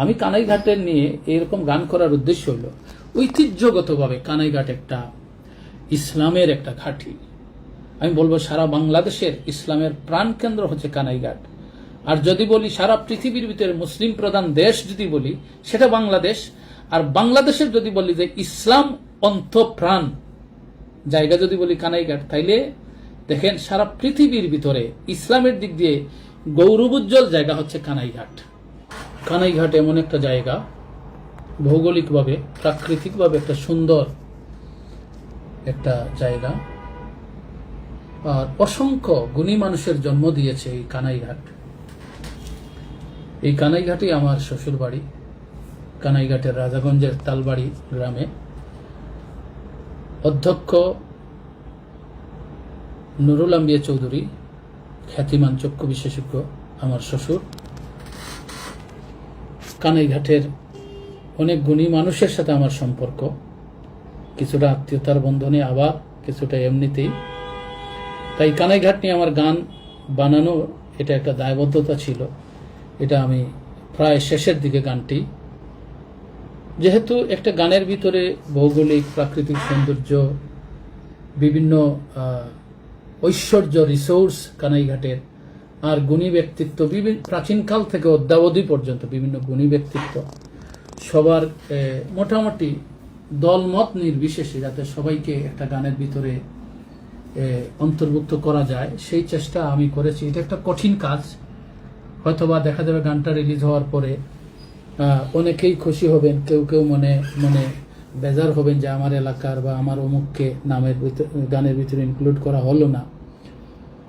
আমি কানাইঘাটের নিয়ে এরকম গান করার উদ্দেশ্য হলো, ঐতিহ্যগতভাবে কানাইঘাট একটা ইসলামের একটা ঘাঁটি। আমি বলব সারা বাংলাদেশের ইসলামের প্রাণকেন্দ্র হচ্ছে কানাইঘাট। আর যদি বলি সারা পৃথিবীর ভিতরে মুসলিম প্রধান দেশ যদি বলি, সেটা বাংলাদেশ। আর বাংলাদেশের যদি বলি যে ইসলাম অন্তঃপ্রাণ জায়গা যদি বলি কানাইঘাট, তাইলে দেখেন সারা পৃথিবীর ভিতরে ইসলামের দিক দিয়ে গৌরবোজ্জ্বল জায়গা হচ্ছে কানাইঘাট। কানাইঘাট এমন একটা জায়গা, ভৌগোলিকভাবে, প্রাকৃতিকভাবে একটা সুন্দর একটা জায়গা। আর অসংখ্য গুণী মানুষের জন্ম দিয়েছে এই কানাইঘাট। এই কানাইঘাটই আমার শ্বশুর বাড়ি কানাইঘাটের রাজাগঞ্জের তালবাড়ি গ্রামে। অধ্যক্ষ নুরুল আম্বিয়া চৌধুরী, খ্যাতিমান চক্ষু বিশেষজ্ঞ, আমার শ্বশুর। কানাইঘাটের অনেক গুণী মানুষের সাথে আমার সম্পর্ক। কিছুটা আত্মীয়তার বন্ধনে আবার, কিছুটা এমনিতেই। তাই কানাইঘাট নিয়ে আমার গান বানানো এটা একটা দায়বদ্ধতা ছিল। এটা আমি প্রায় শেষের দিকে গানটি। যেহেতু একটা গানের ভিতরে ভৌগোলিক, প্রাকৃতিক সৌন্দর্য, বিভিন্ন ঐশ্বর্য রিসোর্স কানাইঘাটের আর গুণী ব্যক্তিত্ব বিভিন্ন প্রাচীনকাল থেকে অদ্যাবধি পর্যন্ত বিভিন্ন গুণী ব্যক্তিত্ব সবার মোটামুটি দলমত নির্বিশেষে যাতে সবাইকে একটা গানের ভিতরে অন্তর্ভুক্ত করা যায়, সেই চেষ্টা আমি করেছি। এটা একটা কঠিন কাজ। হয়তোবা দেখা যাবে গানটা রিলিজ হওয়ার পরে অনেকেই খুশি হবেন, কেউ কেউ মনে মনে বেজার হবেন যে আমার এলাকার বা আমার অমুককে নামের গানের ভিতরে ইনক্লুড করা হলো না।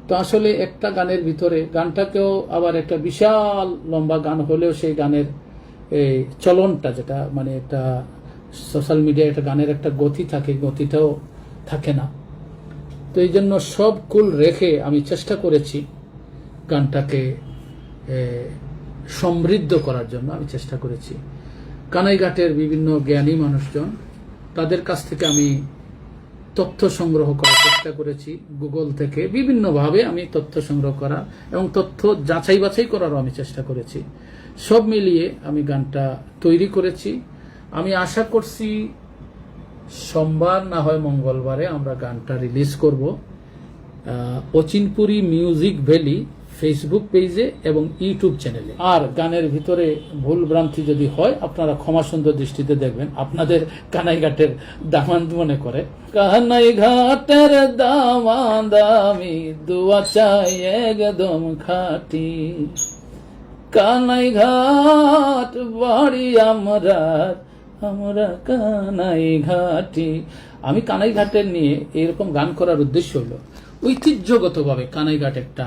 তো আসলে একটা গানের ভিতরে গানটাকেও আবার একটা বিশাল লম্বা গান হলেও সেই গানের এই চলনটা যেটা মানে একটা সোশ্যাল মিডিয়ায় একটা গানের একটা গতি থাকে, গতিটাও থাকে না। তো এই জন্য সব কুল রেখে আমি চেষ্টা করেছি গানটাকে সমৃদ্ধ করার জন্য আমি চেষ্টা করেছি। কানাইঘাটের বিভিন্ন জ্ঞানী মানুষজন, তাদের কাছ থেকে আমি তথ্য সংগ্রহ করার চেষ্টা করেছি গুগল থেকে। বিভিন্নভাবে আমি তথ্য সংগ্রহ করা এবং তথ্য যাচাই বাছাই করারও আমি চেষ্টা করেছি। সব মিলিয়ে আমি গানটা তৈরি করেছি। আমি আশা করছি সোমবার না হয় মঙ্গলবারে আমরা গানটা রিলিজ করব। অচিনপুরি মিউজিক ভ্যালি ফেসবুক পেজে এবং ইউটিউব চ্যানেলে আর গানের ভিতরে ভুল ভ্রান্তি যদি হয়, আপনারা ক্ষমা সুন্দর দৃষ্টিতে দেখবেন। আপনাদের কানাইঘাটের দামান মনে করে কানাইঘাটের দামান দামি দুয়া চাই একদম খাটি। কানাইঘাট বাড়ি আমরা আমরা কানাই ঘাটি। আমি কানাইঘাটের নিয়ে এরকম গান করার উদ্দেশ্য হলো, ঐতিহ্যগতভাবে কানাইঘাট একটা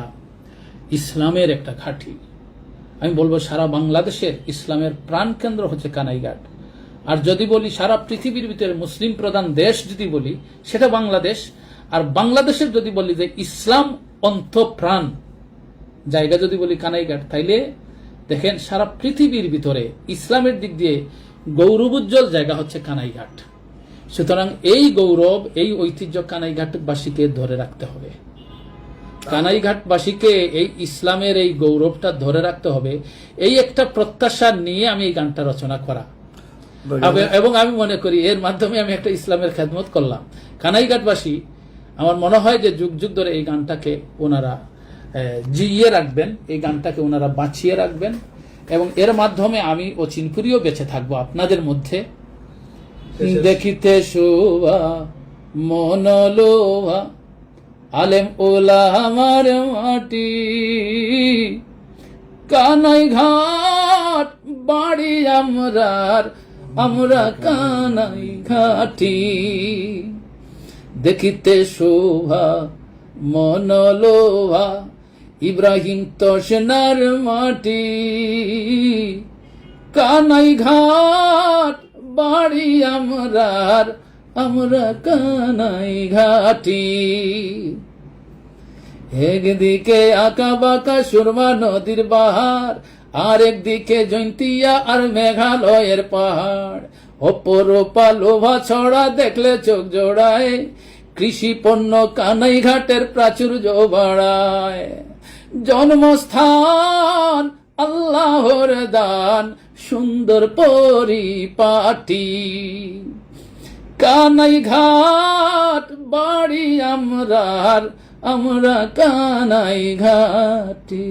ইসলামের একটা ঘাঁটি। আমি বলব সারা বাংলাদেশের ইসলামের প্রাণকেন্দ্র হচ্ছে কানাইঘাট। আর যদি বলি সারা পৃথিবীর ভিতরে মুসলিম প্রধান দেশ যদি বলি, সেটা বাংলাদেশ। আর বাংলাদেশের যদি বলি যে ইসলাম অন্তঃপ্রাণ, জায়গা যদি বলি কানাইঘাট, তাইলে দেখেন সারা পৃথিবীর ভিতরে ইসলামের দিক দিয়ে গৌরবোজ্জ্বল জায়গা হচ্ছে কানাইঘাট। সুতরাং এই গৌরব, এই ঐতিহ্য কানাইঘাটবাসীকে ধরে রাখতে হবে। কানাইঘাটবাসীকে এই ইসলামের এই গৌরবটা ধরে রাখতে হবে। এই একটা প্রত্যাশা নিয়ে আমি এই গানটা রচনা করা। এবং আমি মনে করি এর মাধ্যমে আমি একটা ইসলামের খেদমত করলাম। কানাইঘাটবাসী আমার মনে হয় যে যুগ যুগ ধরে এই গানটাকে ওনারা জিইয়ে রাখবেন এই গানটাকে ওনারা বাঁচিয়ে রাখবেন। এবং এর মাধ্যমে আমি ও চিনপুরিও বেঁচে থাকব আপনাদের মধ্যে। দেখিতে শোভা মনলোভা আলেম ওলা আমার মাটি। কানাই ঘাট, বাড়ি আমরার, আমরা কানাই ঘাটি। দেখিতে শোভা মনলোভা ইব্রাহিম তসনার মাটি। কানাই ঘাট, বাড়ি আমরার আমরা কানাই ঘাটি। একদিকে আঁকা বাঁকা সুরমা নদীর বাহার আর একদিকে জৈন্তিয়া আর মেঘালয়ের পাহাড়। অপরূপা লোভা ছড়া দেখলে চোখ জোড়ায়, কৃষি পণ্য কানাই ঘাটের প্রাচুর্য বাড়ায়। জন্মস্থান আল্লাহর দান, সুন্দর পরিপাটি। কানাই ঘাট বাড়ি আমরার আমরা কানাই ঘাটি